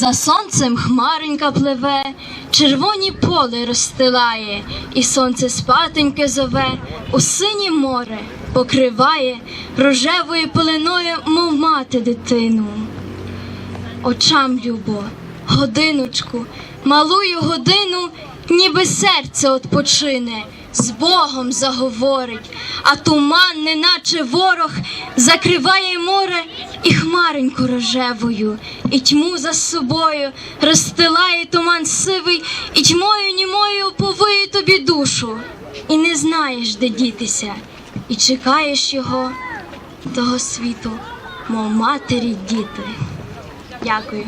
За сонцем хмаренька пливе, червоні поле розстилає, і сонце спатеньке зове, у синє море покриває рожевою пеленою, мов мати дитину. Очам любо, годиночку, малую годину, ніби серце отпочине, з Богом заговорить, а туман, неначе ворог, закриває море і хмареньку рожевою, і тьму за собою розстилає туман сивий, і тьмою німою повиє тобі душу, і не знаєш, де дітися, і чекаєш його, того світу, мов матері діти. Дякую.